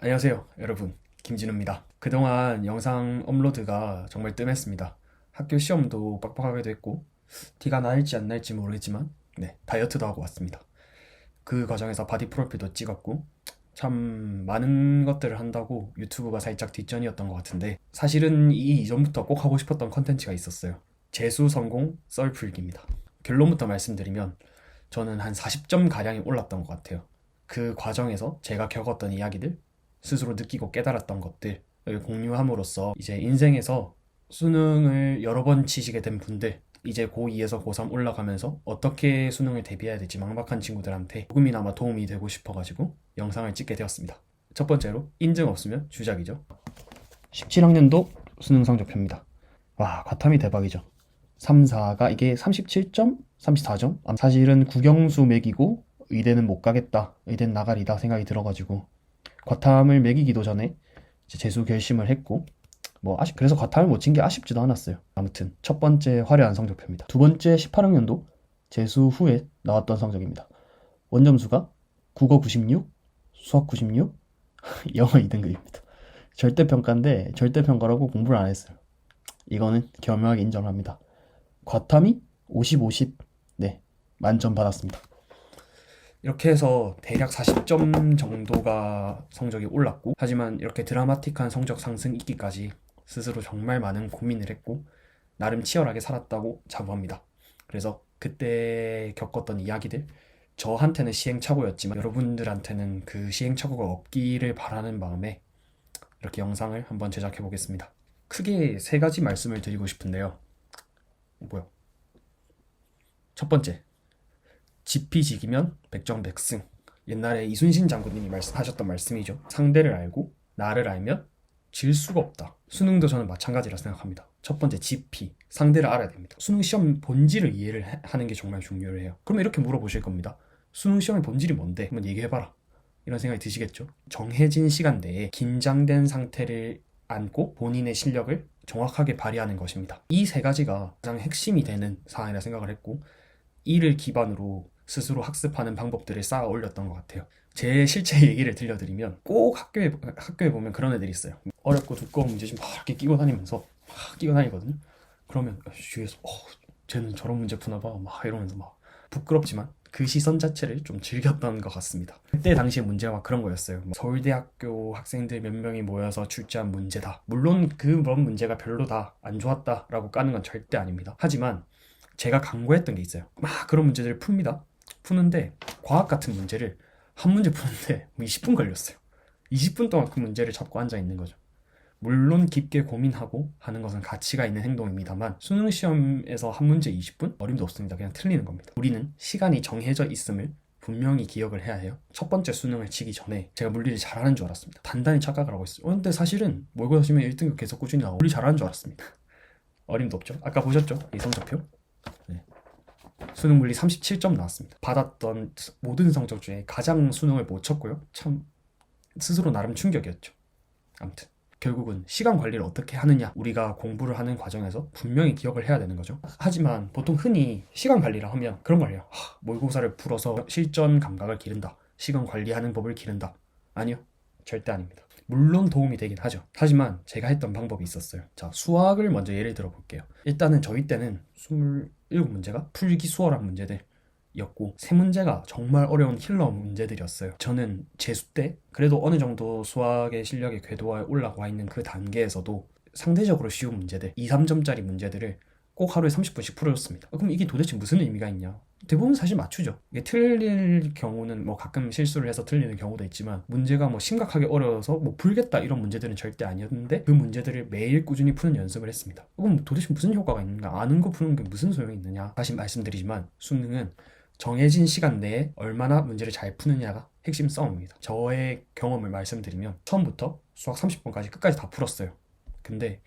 안녕하세요, 여러분. 김진우입니다. 그동안 영상 업로드가 정말 뜸했습니다. 학교 시험도 빡빡하게 됐고, 티가 날지 안 날지 모르겠지만, 네, 다이어트도 하고 왔습니다. 그 과정에서 바디 프로필도 찍었고, 참 많은 것들을 한다고 유튜브가 살짝 뒷전이었던 것 같은데, 사실은 이 이전부터 꼭 하고 싶었던 컨텐츠가 있었어요. 재수 성공 썰 풀기입니다. 결론부터 말씀드리면, 저는 한 40점 가량이 올랐던 것 같아요. 그 과정에서 제가 겪었던 이야기들, 스스로 느끼고 깨달았던 것들을 공유함으로써 이제 인생에서 수능을 여러 번 치시게 된 분들, 이제 고2에서 고3 올라가면서 어떻게 수능을 대비해야 될지 막막한 친구들한테 조금이나마 도움이 되고 싶어가지고 영상을 찍게 되었습니다. 첫 번째로 인증 없으면 주작이죠. 17학년도 수능 성적표입니다. 와, 과탐이 대박이죠. 3, 4가 이게 37점? 34점? 아, 사실은 국영수 맥이고 의대는 못 가겠다. 의대는 나가리다 생각이 들어가지고 과탐을 매기기도 전에 재수 결심을 했고 뭐 아쉽 그래서 과탐을 못 친 게 아쉽지도 않았어요. 아무튼 첫 번째 화려한 성적표입니다. 두 번째 18학년도 재수 후에 나왔던 성적입니다. 원점수가 국어 96, 수학 96, 영어 2등급입니다. 절대평가인데 절대평가라고 공부를 안 했어요. 이거는 겸허하게 인정합니다. 과탐이 50, 50, 네 만점 받았습니다. 이렇게 해서 대략 40점 정도가 성적이 올랐고 하지만 이렇게 드라마틱한 성적 상승 있기까지 스스로 정말 많은 고민을 했고 나름 치열하게 살았다고 자부합니다. 그래서 그때 겪었던 이야기들 저한테는 시행착오였지만 여러분들한테는 그 시행착오가 없기를 바라는 마음에 이렇게 영상을 한번 제작해 보겠습니다. 크게 세 가지 말씀을 드리고 싶은데요. 뭐야? 첫 번째, 지피지기면 백정백승. 옛날에 이순신 장군님이 말씀하셨던 말씀이죠. 상대를 알고 나를 알면 질 수가 없다. 수능도 저는 마찬가지라 생각합니다. 첫 번째 지피 상대를 알아야 됩니다. 수능 시험 본질을 이해를 해- 하는 게 정말 중요해요. 그러면 이렇게 물어보실 겁니다. 수능 시험의 본질이 뭔데? 한번 얘기해봐라. 이런 생각이 드시겠죠? 정해진 시간 내에 긴장된 상태를 안고 본인의 실력을 정확하게 발휘하는 것입니다. 이 세 가지가 가장 핵심이 되는 사안이라 생각을 했고 이를 기반으로 스스로 학습하는 방법들을 쌓아 올렸던 것 같아요. 제 실제 얘기를 들려드리면 꼭 학교에 학교에 보면 그런 애들이 있어요. 어렵고 두꺼운 문제 좀막 이렇게 끼고 다니면서 막 끼고 다니거든요. 그러면 주위에서 어, 쟤는 저런 문제 푸나 봐. 막 이러면서 막 부끄럽지만 그 시선 자체를 좀 즐겼던 것 같습니다. 그때 당시에 문제가 막 그런 거였어요. 뭐 서울대학교 학생들 몇 명이 모여서 출제한 문제다. 물론 그런 문제가 별로다, 안 좋았다라고 까는 건 절대 아닙니다. 하지만 제가 강구했던 게 있어요. 막 그런 문제들을 풉니다. 푸는데 과학 같은 문제를 한 문제 푸는데 뭐 20분 걸렸어요. 20분 동안 그 문제를 잡고 앉아 있는 거죠. 물론 깊게 고민하고 하는 것은 가치가 있는 행동입니다만 수능 시험에서 한 문제 20분 어림도 없습니다. 그냥 틀리는 겁니다. 우리는 시간이 정해져 있음을 분명히 기억을 해야 해요. 첫 번째 수능을 치기 전에 제가 물리를 잘하는 줄 알았습니다. 단단히 착각을 하고 있어요. 어, 근데 사실은 모의고사 시면 1등급 계속 꾸준히 나오고 물리 잘하는 줄 알았습니다. 어림도 없죠. 아까 보셨죠? 이 성적표. 네. 수능 물리 37점 나왔습니다. 받았던 모든 성적 중에 가장 수능을 못 쳤고요. 참 스스로 나름 충격이었죠. 아무튼 결국은 시간 관리를 어떻게 하느냐 우리가 공부를 하는 과정에서 분명히 기억을 해야 되는 거죠. 하지만 보통 흔히 시간 관리라 하면 그런 걸 해요. 하, 모의고사를 풀어서 실전 감각을 기른다. 시간 관리하는 법을 기른다. 아니요. 절대 아닙니다. 물론 도움이 되긴 하죠. 하지만 제가 했던 방법이 있었어요. 자, 수학을 먼저 예를 들어 볼게요. 일단은 저희 때는 27문제가 풀기 수월한 문제들이었고 세 문제가 정말 어려운 힐러 문제들이었어요. 저는 재수 때 그래도 어느 정도 수학의 실력의 궤도에 올라와 있는 그 단계에서도 상대적으로 쉬운 문제들, 2, 3점짜리 문제들을 꼭 하루에 30분씩 풀어줬습니다. 아, 그럼 이게 도대체 무슨 의미가 있냐? 대부분 사실 맞추죠. 이게 틀릴 경우는 뭐 가끔 실수를 해서 틀리는 경우도 있지만 문제가 뭐 심각하게 어려워서 뭐 풀겠다 이런 문제들은 절대 아니었는데 그 문제들을 매일 꾸준히 푸는 연습을 했습니다. 그럼 도대체 무슨 효과가 있는가? 아는 거 푸는 게 무슨 소용이 있느냐? 다시 말씀드리지만 수능은 정해진 시간 내에 얼마나 문제를 잘 푸느냐가 핵심 싸움입니다. 저의 경험을 말씀드리면 처음부터 수학 30번까지 끝까지 다 풀었어요. 근데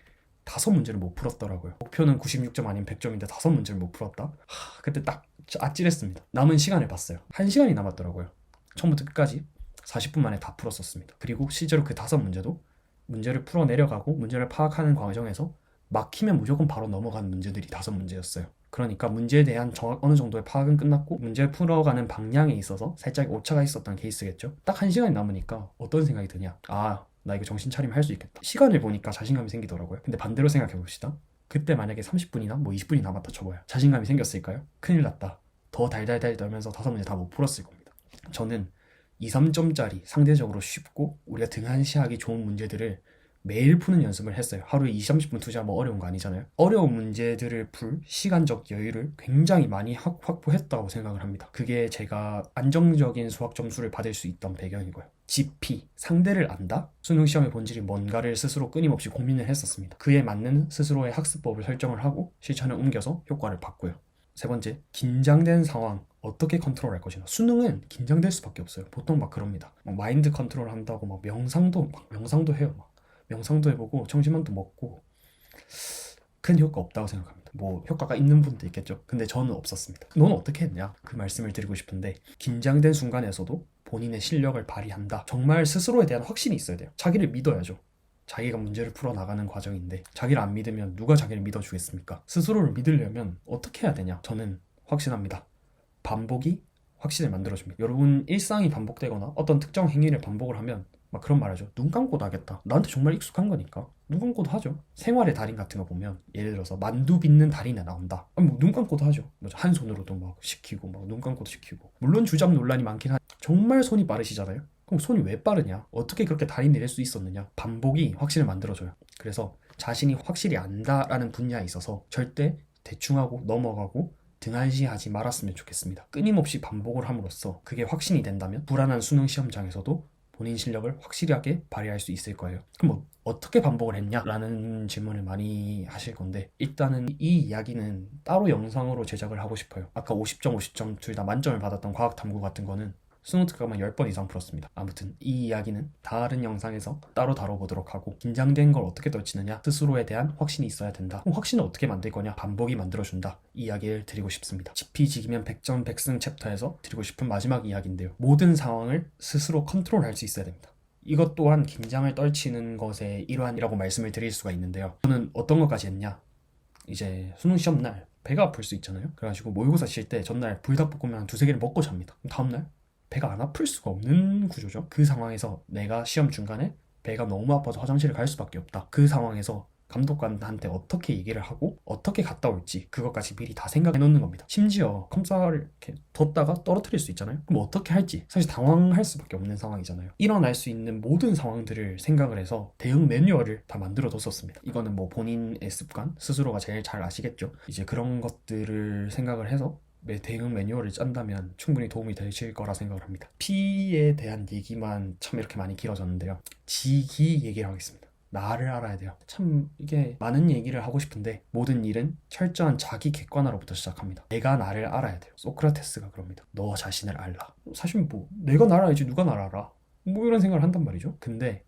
다섯 문제를 못 풀었더라고요. 목표는 96점 아닌 100점인데 다섯 문제를 못 풀었다? 하, 그때 딱 아찔했습니다. 남은 시간을 봤어요. 한 시간이 남았더라고요. 처음부터 끝까지 40분 만에 다 풀었었습니다. 그리고 실제로 그 다섯 문제도 문제를 풀어 내려가고 문제를 파악하는 과정에서 막히면 무조건 바로 넘어가는 문제들이 다섯 문제였어요. 그러니까 문제에 대한 정확 어느 정도의 파악은 끝났고 문제 풀어가는 방향에 있어서 살짝 오차가 있었던 케이스겠죠. 딱 한 시간이 남으니까 어떤 생각이 드냐? 아, 나 이거 정신 차리면 할 수 있겠다. 시간을 보니까 자신감이 생기더라고요. 근데 반대로 생각해 봅시다. 그때 만약에 30분이나 뭐 20분이 남았다 쳐봐요. 자신감이 생겼을까요? 큰일 났다. 더 달달달 떨면서 다섯 문제 다 못 풀었을 겁니다. 저는 2, 3점짜리 상대적으로 쉽고 우리가 등한시하기 좋은 문제들을 매일 푸는 연습을 했어요. 하루에 20, 30분 투자 뭐 어려운 거 아니잖아요. 어려운 문제들을 풀 시간적 여유를 굉장히 많이 확- 확보했다고 생각을 합니다. 그게 제가 안정적인 수학 점수를 받을 수 있던 배경이고요. GP, 상대를 안다? 수능 시험의 본질이 뭔가를 스스로 끊임없이 고민을 했었습니다. 그에 맞는 스스로의 학습법을 설정을 하고 실천에 옮겨서 효과를 봤고요. 세 번째, 긴장된 상황 어떻게 컨트롤할 것이냐. 수능은 긴장될 수밖에 없어요. 보통 막 그럽니다. 막 마인드 컨트롤 한다고 막 명상도 막 명상도 해요. 막 명상도 해보고 청심환도 먹고 큰 효과 없다고 생각합니다. 뭐 효과가 있는 분도 있겠죠. 근데 저는 없었습니다. 넌 어떻게 했냐? 그 말씀을 드리고 싶은데 긴장된 순간에서도 본인의 실력을 발휘한다. 정말 스스로에 대한 확신이 있어야 돼요. 자기를 믿어야죠. 자기가 문제를 풀어 나가는 과정인데 자기를 안 믿으면 누가 자기를 믿어주겠습니까? 스스로를 믿으려면 어떻게 해야 되냐? 저는 확신합니다. 반복이 확신을 만들어줍니다. 여러분 일상이 반복되거나 어떤 특정 행위를 반복을 하면 막 그런 말 하죠. 눈 감고도 하겠다. 나한테 정말 익숙한 거니까 눈 감고도 하죠. 생활의 달인 같은 거 보면 예를 들어서 만두 빚는 달인에 나온다. 아니, 뭐눈 감고도 하죠. 뭐한 손으로도 막 시키고 막 눈 감고도 시키고. 물론 주잡 논란이 많긴 한. 정말 손이 빠르시잖아요. 그럼 손이 왜 빠르냐? 어떻게 그렇게 달인 내릴 수 있었느냐? 반복이 확신을 만들어줘요. 그래서 자신이 확실히 안다라는 분야에 있어서 절대 대충하고 넘어가고 등한시하지 말았으면 좋겠습니다. 끊임없이 반복을 함으로써 그게 확신이 된다면 불안한 수능 시험장에서도 본인 실력을 확실하게 발휘할 수 있을 거예요. 그럼 뭐 어떻게 반복을 했냐라는 질문을 많이 하실 건데 일단은 이 이야기는 따로 영상으로 제작을 하고 싶어요. 아까 50점, 50점 둘 다 만점을 받았던 과학 탐구 같은 거는 수능 특강만 10번 이상 풀었습니다. 아무튼 이 이야기는 다른 영상에서 따로 다뤄보도록 하고 긴장된 걸 어떻게 떨치느냐 스스로에 대한 확신이 있어야 된다. 그럼 확신을 어떻게 만들 거냐 반복이 만들어준다. 이 이야기를 드리고 싶습니다. 지피지기면 100점 100승 챕터에서 드리고 싶은 마지막 이야기인데요. 모든 상황을 스스로 컨트롤할 수 있어야 됩니다. 이것 또한 긴장을 떨치는 것의 일환이라고 말씀을 드릴 수가 있는데요. 저는 어떤 것까지 했냐? 이제 수능 시험 날 배가 아플 수 있잖아요. 그래가지고 모의고사 칠 때 전날 불닭볶음면 한 두세 개를 먹고 잡니다. 다음날 배가 안 아플 수가 없는 구조죠. 그 상황에서 내가 시험 중간에 배가 너무 아파서 화장실을 갈 수밖에 없다. 그 상황에서 감독관한테 어떻게 얘기를 하고 어떻게 갔다 올지 그것까지 미리 다 생각해 놓는 겁니다. 심지어 컴사를 이렇게 뒀다가 떨어뜨릴 수 있잖아요. 그럼 어떻게 할지 사실 당황할 수밖에 없는 상황이잖아요. 일어날 수 있는 모든 상황들을 생각을 해서 대응 매뉴얼을 다 만들어 뒀었습니다. 이거는 뭐 본인의 습관 스스로가 제일 잘 아시겠죠. 이제 그런 것들을 생각을 해서 매 대응 매뉴얼을 짠다면 충분히 도움이 되실 거라 생각을 합니다. P에 대한 얘기만 참 이렇게 많이 길어졌는데요. 지기 얘기를 하겠습니다. 나를 알아야 돼요. 참 이게 많은 얘기를 하고 싶은데 모든 일은 철저한 자기 객관화로부터 시작합니다. 내가 나를 알아야 돼요. 소크라테스가 그럽니다. 너 자신을 알라. 사실 뭐 내가 나를 알지 누가 나를 알아? 뭐 이런 생각을 한단 말이죠. 근데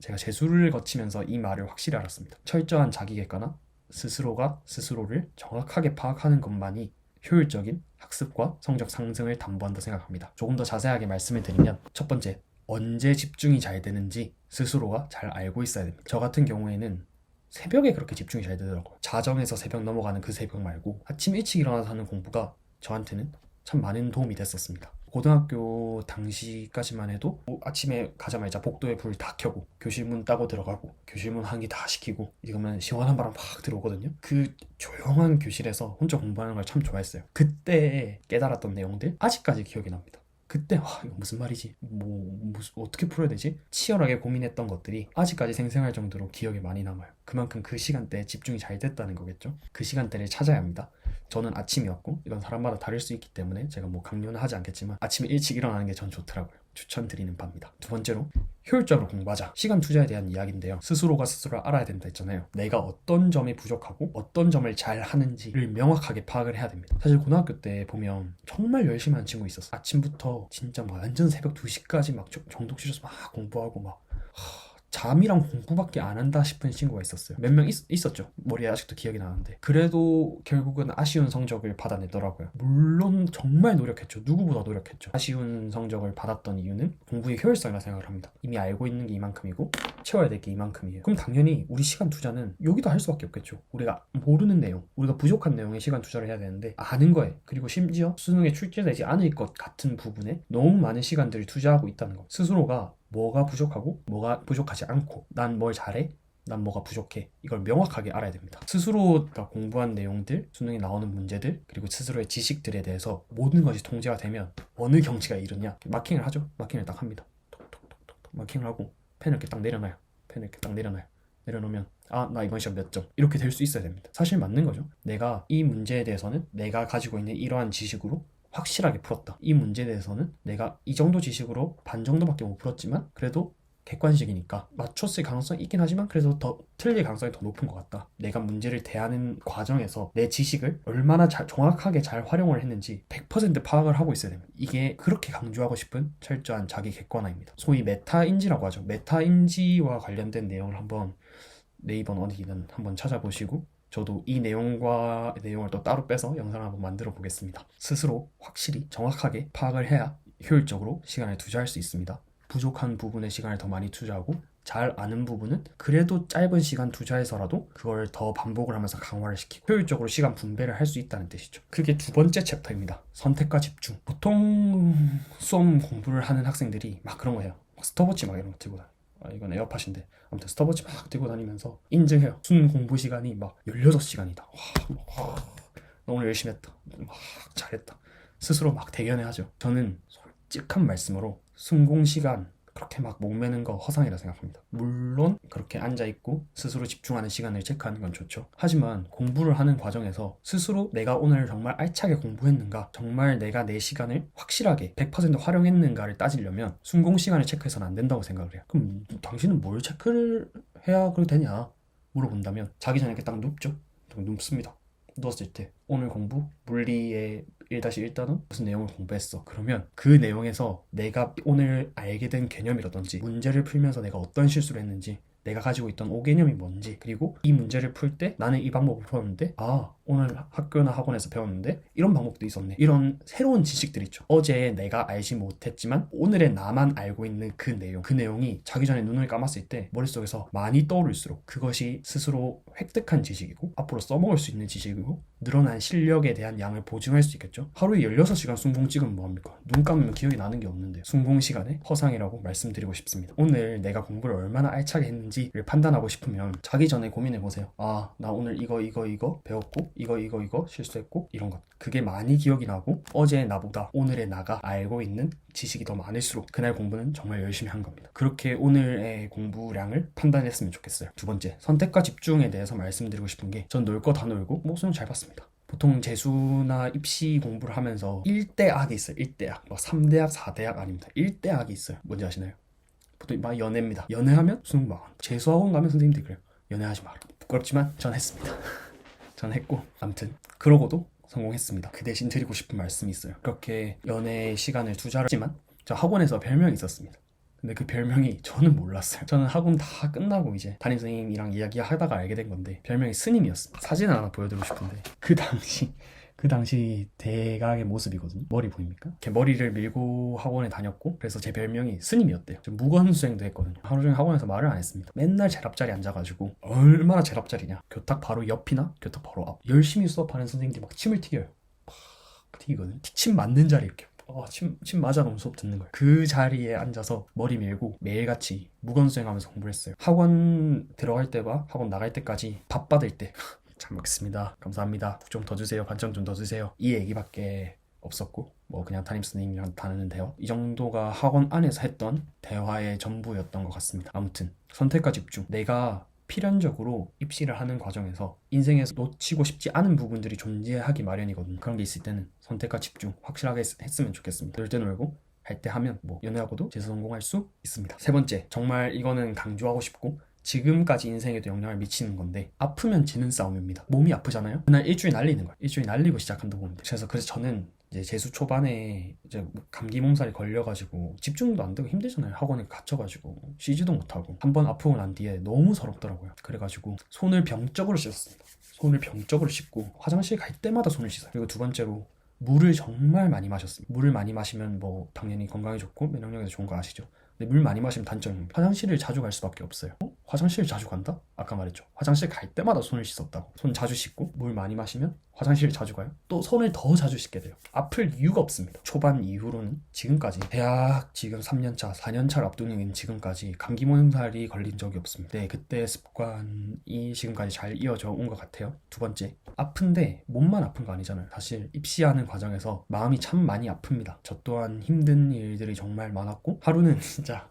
제가 재수를 거치면서 이 말을 확실히 알았습니다. 철저한 자기 객관화, 스스로가 스스로를 정확하게 파악하는 것만이 효율적인 학습과 성적 상승을 담보한다 생각합니다. 조금 더 자세하게 말씀을 드리면 첫 번째, 언제 집중이 잘 되는지 스스로가 잘 알고 있어야 됩니다. 저 같은 경우에는 새벽에 그렇게 집중이 잘 되더라고요. 자정에서 새벽 넘어가는 그 새벽 말고 아침 일찍 일어나서 하는 공부가 저한테는 참 많은 도움이 됐었습니다. 고등학교 당시까지만 해도 뭐 아침에 가자마자 복도에 불 다 켜고 교실 문 따고 들어가고 교실 문 환기 다 시키고 이러면 시원한 바람 팍 들어오거든요. 그 조용한 교실에서 혼자 공부하는 걸 참 좋아했어요. 그때 깨달았던 내용들 아직까지 기억이 납니다. 그때 와 이거 무슨 말이지? 뭐 무슨 어떻게 풀어야 되지? 치열하게 고민했던 것들이 아직까지 생생할 정도로 기억에 많이 남아요. 그만큼 그 시간대에 집중이 잘 됐다는 거겠죠. 그 시간대를 찾아야 합니다. 저는 아침이었고 이건 사람마다 다를 수 있기 때문에 제가 뭐 강요는 하지 않겠지만 아침에 일찍 일어나는 게 전 좋더라고요. 추천드리는 바입니다. 두 번째로 효율적으로 공부하자. 시간 투자에 대한 이야기인데요. 스스로가 스스로를 알아야 된다 했잖아요. 내가 어떤 점이 부족하고 어떤 점을 잘 하는지를 명확하게 파악을 해야 됩니다. 사실 고등학교 때 보면 정말 열심히 하는 친구 있었어. 아침부터 진짜 막 완전 새벽 2시까지 막 정- 정독실에서 막 공부하고 막 하, 잠이랑 공부밖에 안 한다 싶은 친구가 있었어요. 몇 명 있었죠. 머리에 아직도 기억이 나는데. 그래도 결국은 아쉬운 성적을 받아내더라고요. 물론 정말 노력했죠. 누구보다 노력했죠. 아쉬운 성적을 받았던 이유는 공부의 효율성이라 생각을 합니다. 이미 알고 있는 게 이만큼이고 채워야 될 게 이만큼이에요. 그럼 당연히 우리 시간 투자는 여기도 할 수밖에 없겠죠. 우리가 모르는 내용, 우리가 부족한 내용에 시간 투자를 해야 되는데 아는 거에 그리고 심지어 수능에 출제되지 않을 것 같은 부분에 너무 많은 시간들을 투자하고 있다는 거. 스스로가 뭐가 부족하고 뭐가 부족하지 않고 난 뭘 잘해 난 뭐가 부족해 이걸 명확하게 알아야 됩니다. 스스로가 공부한 내용들 수능에 나오는 문제들 그리고 스스로의 지식들에 대해서 모든 것이 통제가 되면 어느 경지가 이르냐 마킹을 하죠. 마킹을 딱 합니다. 톡톡톡톡 마킹을 하고 펜을 이렇게 딱 내려놔요. 펜을 이렇게 딱 내려놔요. 내려놓으면 아 나 이번 시험 몇 점? 이렇게 될 수 있어야 됩니다. 사실 맞는 거죠. 내가 이 문제에 대해서는 내가 가지고 있는 이러한 지식으로 확실하게 풀었다. 이 문제에 대해서는 내가 이 정도 지식으로 반 정도밖에 못 풀었지만 그래도 객관식이니까 맞췄을 가능성이 있긴 하지만 그래도 더 틀릴 가능성이 더 높은 것 같다. 내가 문제를 대하는 과정에서 내 지식을 얼마나 잘, 정확하게 잘 활용을 했는지 100% 파악을 하고 있어야 됩니다. 이게 그렇게 강조하고 싶은 철저한 자기 객관화입니다. 소위 메타인지라고 하죠. 메타인지와 관련된 내용을 한번 네이버 어디든 한번 찾아보시고 저도 이 내용과 내용을 또 따로 빼서 영상을 한번 만들어 보겠습니다. 스스로 확실히 정확하게 파악을 해야 효율적으로 시간을 투자할 수 있습니다. 부족한 부분에 시간을 더 많이 투자하고 잘 아는 부분은 그래도 짧은 시간 투자해서라도 그걸 더 반복을 하면서 강화를 시키고 효율적으로 시간 분배를 할 수 있다는 뜻이죠. 그게 두 번째 챕터입니다. 선택과 집중. 보통 수험 공부를 하는 학생들이 막 그런 거예요. 스톱워치 막 이런 거 들고 다녀. 아, 이건 에어팟인데 아무튼 스톱워치 막 들고 다니면서 인증해요. 수능 공부 시간이 막 16시간이다. 와, 와, 오늘 열심히 했다. 막 잘했다. 스스로 막 대견해 하죠. 저는 솔직한 말씀으로 순공 시간 그렇게 막 목매는 거 허상이라 생각합니다. 물론 그렇게 앉아 있고 스스로 집중하는 시간을 체크하는 건 좋죠. 하지만 공부를 하는 과정에서 스스로 내가 오늘 정말 알차게 공부했는가, 정말 내가 내 시간을 확실하게 100% 활용했는가를 따지려면 순공 시간을 체크해서는 안 된다고 생각을 해요. 그럼 당신은 뭘 체크를 해야 그렇게 되냐 물어본다면 자기 전에 딱 눕죠. 눕습니다. 누웠을 때 오늘 공부 물리의 1-1단원? 무슨 내용을 공부했어? 그러면 그 내용에서 내가 오늘 알게 된 개념이라든지 문제를 풀면서 내가 어떤 실수를 했는지 내가 가지고 있던 오개념이 뭔지 그리고 이 문제를 풀 때 나는 이 방법을 풀었는데 아 오늘 학교나 학원에서 배웠는데 이런 방법도 있었네. 이런 새로운 지식들 있죠. 어제 내가 알지 못했지만 오늘의 나만 알고 있는 그 내용 그 내용이 자기 전에 눈을 감았을 때 머릿속에서 많이 떠오를수록 그것이 스스로 획득한 지식이고 앞으로 써먹을 수 있는 지식이고 늘어난 실력에 대한 양을 보증할 수 있겠죠. 하루에 16시간 순봉 찍으면 뭐합니까? 눈 감으면 기억이 나는 게 없는데 순봉 시간에 허상이라고 말씀드리고 싶습니다. 오늘 내가 공부를 얼마나 알차게 했는지 를 판단하고 싶으면 자기 전에 고민해 보세요 아 나 오늘 이거 이거 이거 배웠고 이거 이거 이거 실수했고 이런 것 그게 많이 기억이 나고 어제 나보다 오늘의 나가 알고 있는 지식이 더 많을수록 그날 공부는 정말 열심히 한 겁니다. 그렇게 오늘의 공부량을 판단했으면 좋겠어요. 두 번째, 선택과 집중에 대해서 말씀드리고 싶은 게 전 놀 거 다 놀고 뭐 수능 잘 봤습니다. 보통 재수나 입시 공부를 하면서 1대학이 있어요. 1대학. 뭐 3대학, 4대학 아닙니다. 1대학이 있어요. 뭔지 아시나요? 보통 막 연애입니다. 연애하면 수능 망한다. 재수학원 가면 선생님들이 그래요. 연애하지 마라. 부끄럽지만 전 했습니다. 전 했고 아무튼 그러고도 성공했습니다. 그 대신 드리고 싶은 말씀이 있어요. 그렇게 연애 시간을 투자를 했지만 저 학원에서 별명이 있었습니다. 근데 그 별명이 저는 몰랐어요. 저는 학원 다 끝나고 이제 담임 선생님이랑 이야기하다가 알게 된 건데 별명이 스님이었습니다. 사진을 하나 보여드리고 싶은데 그 당시 그 당시 대각의 모습이거든요. 머리 보입니까? 이렇게 머리를 밀고 학원에 다녔고 그래서 제 별명이 스님이었대요. 좀 무건수행도 했거든요. 하루 종일 학원에서 말을 안 했습니다. 맨날 제 앞자리 앉아가지고 얼마나 제 앞자리냐. 교탁 바로 옆이나 교탁 바로 앞. 열심히 수업하는 선생님들이 막 침을 튀겨요. 막 튀기거든요. 침 맞는 자리 이렇게 어, 침, 침 맞아 놓은 수업 듣는 거예요. 그 자리에 앉아서 머리 밀고 매일같이 무건수행하면서 공부를 했어요. 학원 들어갈 때와 학원 나갈 때까지 밥 받을 때 잘 먹겠습니다. 감사합니다. 국 좀 더 주세요. 반찬 좀 더 주세요. 이 얘기밖에 없었고 뭐 그냥 담임 선생님이랑 다니는데요. 이 정도가 학원 안에서 했던 대화의 전부였던 것 같습니다. 아무튼 선택과 집중. 내가 필연적으로 입시를 하는 과정에서 인생에서 놓치고 싶지 않은 부분들이 존재하기 마련이거든요. 그런 게 있을 때는 선택과 집중 확실하게 했, 으면 좋겠습니다. 놀 때 놀고 할 때 하면 뭐 연애하고도 재수 성공할 수 있습니다. 세 번째, 정말 이거는 강조하고 싶고 지금까지 인생에도 영향을 미치는 건데 아프면 지는 싸움입니다. 몸이 아프잖아요. 그날 일주일 날리는 거예요. 일주일 날리고 시작한다고 봅니다. 그래서 그래서 저는 이제 재수 초반에 이제 뭐 감기 몸살이 걸려가지고 집중도 안 되고 힘들잖아요. 학원에 갇혀가지고 쉬지도 못하고 한 번 아프고 난 뒤에 너무 서럽더라고요. 그래가지고 손을 병적으로 씻었습니다. 손을 병적으로 씻고 화장실 갈 때마다 손을 씻어요. 그리고 두 번째로 물을 정말 많이 마셨습니다. 물을 많이 마시면 뭐 당연히 건강에 좋고 면역력에 좋은 거 아시죠? 근데 물 많이 마시면 단점이 화장실을 자주 갈 수밖에 없어요. 어? 화장실 자주 간다? 아까 말했죠. 화장실 갈 때마다 손을 씻었다고. 손 자주 씻고 물 많이 마시면 화장실을 자주 가요. 또 손을 더 자주 씻게 돼요. 아플 이유가 없습니다. 초반 이후로는 지금까지 대학 지금 3년차, 4년차를 앞두는 지금까지 감기 몸살이 걸린 적이 없습니다. 네, 그때 습관이 지금까지 잘 이어져 온 것 같아요. 두 번째, 아픈데 몸만 아픈 거 아니잖아요. 사실 입시하는 과정에서 마음이 참 많이 아픕니다. 저 또한 힘든 일들이 정말 많았고 하루는 진짜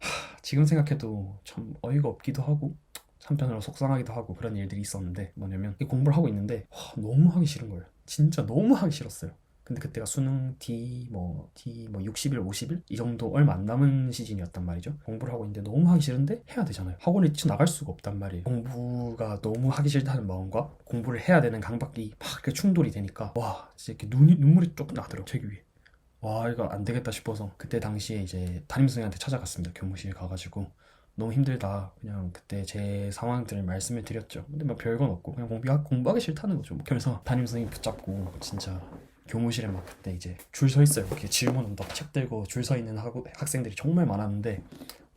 하, 지금 생각해도 참 어이가 없기도 하고 한편으로 속상하기도 하고 그런 일들이 있었는데 뭐냐면 이 공부를 하고 있는데 와, 너무 하기 싫은 거예요. 진짜 너무 하기 싫었어요. 근데 그때가 수능 D 뭐 D 뭐 60일 50일 이 정도 얼마 안 남은 시즌이었단 말이죠. 공부를 하고 있는데 너무 하기 싫은데 해야 되잖아요. 학원에 뛰쳐 나갈 수가 없단 말이에요. 공부가 너무 하기 싫다는 마음과 공부를 해야 되는 강박이 막 이렇게 충돌이 되니까 와 진짜 이렇게 눈이 눈물이 쭉 나더라고 책 위에. 와 이거 안 되겠다 싶어서 그때 당시에 이제 담임 선생님한테 찾아갔습니다. 교무실에 가가지고 너무 힘들다. 그냥 그때 제 상황들을 말씀을 드렸죠. 근데 뭐 별건 없고 그냥 공부 공부하기 싫다는 거죠. 뭐 그래서 담임 선생님 붙잡고 진짜 교무실에 막 그때 이제 줄 서 있어요. 이렇게 질문 온다고 책 들고 줄 서 있는 학, 학생들이 정말 많았는데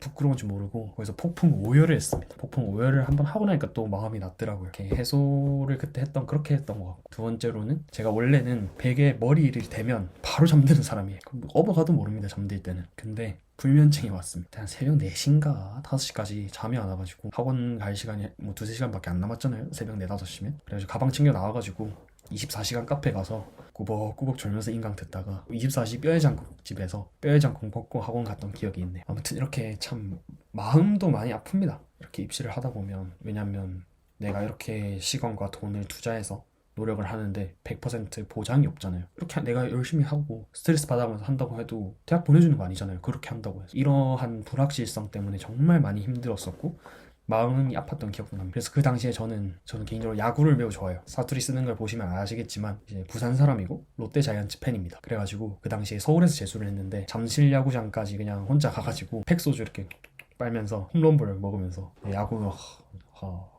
부끄러운 줄 모르고 거기서 폭풍 오열을 했습니다. 폭풍 오열을 한번 하고 나니까 또 마음이 났더라고요. 이렇게 해소를 그때 했던 그렇게 했던 것 같고 두 번째로는 제가 원래는 베개에 머리를 대면 바로 잠드는 사람이에요. 뭐 업어가도 모릅니다. 잠들 때는. 근데 불면증이 왔습니다. 한 새벽 4시인가 5시까지 잠이 안 와가지고 학원 갈 시간이 뭐 두세 시간밖에 안 남았잖아요. 새벽 4, 5시면. 그래가지고 가방 챙겨 나와가지고 24시간 카페 가서 꾸벅꾸벅 졸면서 인강 듣다가 24시 뼈해장국 집에서 뼈해장국 먹고 학원 갔던 기억이 있네요. 아무튼 이렇게 참 마음도 많이 아픕니다. 이렇게 입시를 하다 보면 왜냐면 내가 이렇게 시간과 돈을 투자해서 노력을 하는데 100% 보장이 없잖아요. 이렇게 내가 열심히 하고 스트레스 받아가면서 한다고 해도 대학 보내주는 거 아니잖아요. 그렇게 한다고 해서 이러한 불확실성 때문에 정말 많이 힘들었었고 마음이 아팠던 기억도 납니다. 그래서 그 당시에 저는 저는 개인적으로 야구를 매우 좋아해요. 사투리 쓰는 걸 보시면 아시겠지만 이제 부산 사람이고 롯데 자이언츠 팬입니다. 그래가지고 그 당시에 서울에서 재수를 했는데 잠실 야구장까지 그냥 혼자 가가지고 팩 소주 이렇게 빨면서 홈런볼 먹으면서 야구 어, 뭐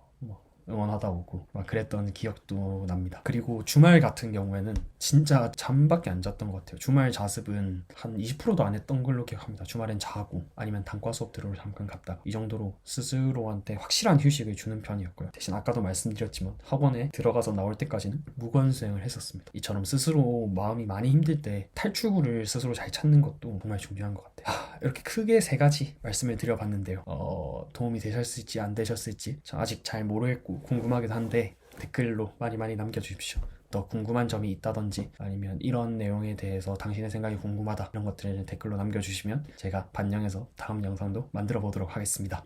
응원하다 오고 막 그랬던 기억도 납니다. 그리고 주말 같은 경우에는 진짜 잠밖에 안 잤던 것 같아요. 주말 자습은 한 20%도 안 했던 걸로 기억합니다. 주말엔 자고 아니면 단과 수업 들으러 잠깐 갔다 이 정도로 스스로한테 확실한 휴식을 주는 편이었고요. 대신 아까도 말씀드렸지만 학원에 들어가서 나올 때까지는 무건 수행을 했었습니다. 이처럼 스스로 마음이 많이 힘들 때 탈출구를 스스로 잘 찾는 것도 정말 중요한 것 같아요. 하, 이렇게 크게 세 가지 말씀을 드려봤는데요. 어, 도움이 되셨을지 안 되셨을지 아직 잘 모르겠고 궁금하기도 한데 댓글로 많이 많이 남겨주십시오. 더 궁금한 점이 있다든지 아니면 이런 내용에 대해서 당신의 생각이 궁금하다 이런 것들을 댓글로 남겨주시면 제가 반영해서 다음 영상도 만들어 보도록 하겠습니다.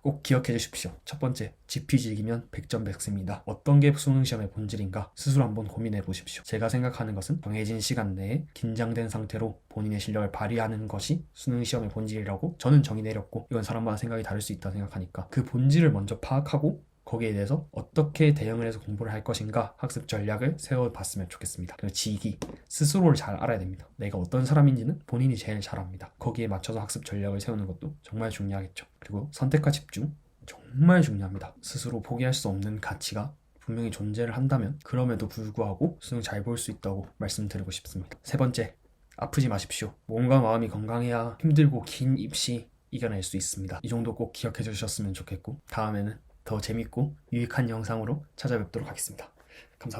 꼭 기억해 주십시오. 첫 번째, 지피지기면 100점 백승입니다. 어떤 게 수능 시험의 본질인가 스스로 한번 고민해 보십시오. 제가 생각하는 것은 정해진 시간 내에 긴장된 상태로 본인의 실력을 발휘하는 것이 수능 시험의 본질이라고 저는 정의 내렸고 이건 사람마다 생각이 다를 수 있다 생각하니까 그 본질을 먼저 파악하고 거기에 대해서 어떻게 대응을 해서 공부를 할 것인가 학습 전략을 세워봤으면 좋겠습니다. 그리고 지기 스스로를 잘 알아야 됩니다. 내가 어떤 사람인지는 본인이 제일 잘 압니다. 거기에 맞춰서 학습 전략을 세우는 것도 정말 중요하겠죠. 그리고 선택과 집중 정말 중요합니다. 스스로 포기할 수 없는 가치가 분명히 존재를 한다면 그럼에도 불구하고 수능 잘 볼 수 있다고 말씀드리고 싶습니다. 세 번째, 아프지 마십시오. 몸과 마음이 건강해야 힘들고 긴 입시 이겨낼 수 있습니다. 이 정도 꼭 기억해 주셨으면 좋겠고 다음에는 더 재밌고 유익한 영상으로 찾아뵙도록 하겠습니다.